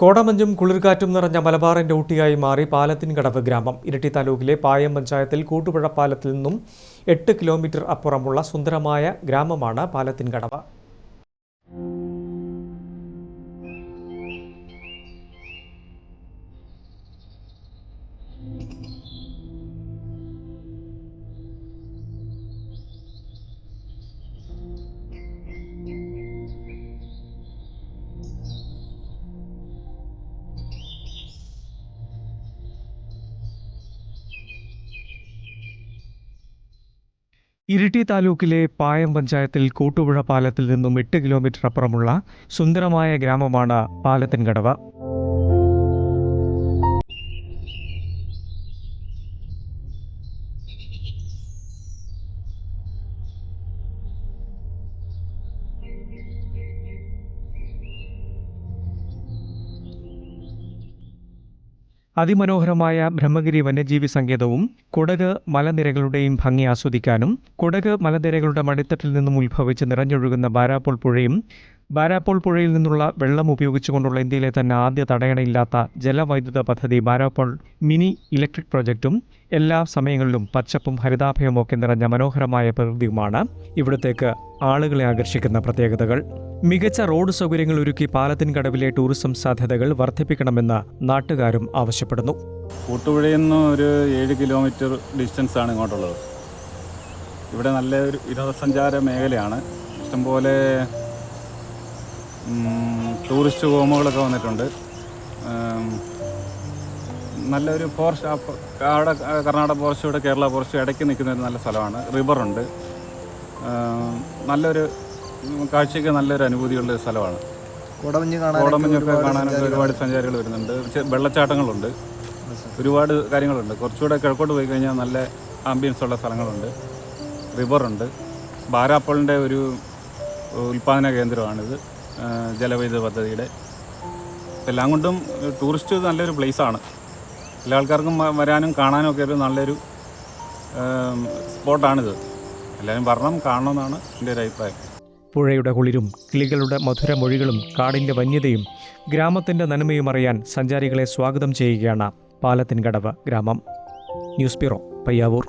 കോടമഞ്ഞും കുളിർകാറ്റും നിറഞ്ഞ മലബാറിന്റെ ഊട്ടിയായി മാറി പാലത്തിൻകടവ് ഗ്രാമം. ഇരട്ടി താലൂക്കിലെ പായം പഞ്ചായത്തിൽ കൂട്ടുപുഴ പാലത്തിൽ നിന്നും എട്ട് കിലോമീറ്റർ അപ്പുറമുള്ള സുന്ദരമായ ഗ്രാമമാണ് പാലത്തിൻകടവ്. ഇരിട്ടി താലൂക്കിലെ പായം പഞ്ചായത്തിൽ കൂട്ടുപുഴ പാലത്തിൽ നിന്നും എട്ട് കിലോമീറ്റർ അപ്പുറമുള്ള സുന്ദരമായ ഗ്രാമമാണ് പാലത്തിൻകടവ്. അതിമനോഹരമായ ബ്രഹ്മഗിരി വന്യജീവി സങ്കേതവും കുടക് മലനിരകളുടെയും ഭംഗി ആസ്വദിക്കാനും കുടക് മലനിരകളുടെ മടിത്തട്ടിൽ നിന്നും ഉത്ഭവിച്ച് നിറഞ്ഞൊഴുകുന്ന ബാരാപ്പോൾ പുഴയും ബാരാപ്പോൾ പുഴയിൽ നിന്നുള്ള വെള്ളം ഉപയോഗിച്ചുകൊണ്ടുള്ള ഇന്ത്യയിലെ തന്നെ ആദ്യ തടയണയില്ലാത്ത ജലവൈദ്യുത പദ്ധതി ബാരാപ്പോൾ മിനി ഇലക്ട്രിക് പ്രൊജക്റ്റും എല്ലാ സമയങ്ങളിലും പച്ചപ്പും ഹരിതാഭയമൊക്കെ നിറഞ്ഞ മനോഹരമായ പ്രകൃതിയുമാണ്. ഇവിടത്തേക്ക് ആളുകളെ ആകർഷിക്കുന്ന പ്രത്യേകതകൾ. മികച്ച റോഡ് സൗകര്യങ്ങൾ ഒരുക്കി പാലത്തിൻ കടവിലെ ടൂറിസം സാധ്യതകൾ വർദ്ധിപ്പിക്കണമെന്ന് നാട്ടുകാരും ആവശ്യപ്പെടുന്നു. കൂട്ടുപുഴയിൽ നിന്ന് ഒരു ഏഴ് കിലോമീറ്റർ ഡിസ്റ്റൻസ് ആണ് ഇങ്ങോട്ടുള്ളത്. ഇവിടെ നല്ല ഒരു വിനോദസഞ്ചാര മേഖലയാണ്. ഇഷ്ടംപോലെ ടൂറിസ്റ്റ് ഹോമുകളൊക്കെ വന്നിട്ടുണ്ട്. നല്ലൊരു ഫോറസ്റ്റ് അവിടെ കർണാടക ഫോറസ്റ്റ് ഇവിടെ കേരള ഫോറസ്റ്റ് ഇടയ്ക്ക് നിൽക്കുന്ന ഒരു നല്ല സ്ഥലമാണ്. റിവറുണ്ട് നല്ലൊരു കാഴ്ചയ്ക്ക് നല്ലൊരു അനുഭൂതിയുള്ള ഒരു സ്ഥലമാണ്. കോടമഞ്ഞ് കാണാൻ കോടമഞ്ഞൊക്കെ കാണാനൊക്കെ ഒരുപാട് സഞ്ചാരികൾ വരുന്നുണ്ട്. വെള്ളച്ചാട്ടങ്ങളുണ്ട്. ഒരുപാട് കാര്യങ്ങളുണ്ട്. കുറച്ചുകൂടെ കിഴക്കോട്ട് പോയി കഴിഞ്ഞാൽ നല്ല ആംബിയൻസ് ഉള്ള സ്ഥലങ്ങളുണ്ട്. റിവറുണ്ട് ബാരാപ്പളിന്റെ ഒരു ഉൽപ്പാദന കേന്ദ്രമാണിത്. ജലവൈദ്യുത പദ്ധതിയുടെ. എല്ലാം കൊണ്ടും ടൂറിസ്റ്റ് നല്ലൊരു പ്ലേസാണ് എല്ലാ ആൾക്കാർക്കും വരാനും കാണാനും ഒക്കെ ഒരു നല്ലൊരു സ്പോട്ടാണിത്. എല്ലാവരും വരണം കാണണമെന്നാണ് എന്റെ ഒരു അഭിപ്രായം. പുഴയുടെ കുളിരും കിളികളുടെ മധുരമൊഴികളും കാടിന്റെ വന്യതയും ഗ്രാമത്തിന്റെ നന്മയും അറിയാൻ സഞ്ചാരികളെ സ്വാഗതം ചെയ്യുകയാണ് പാലത്തിൻകടവ് ഗ്രാമം. News bureau Payyavoor.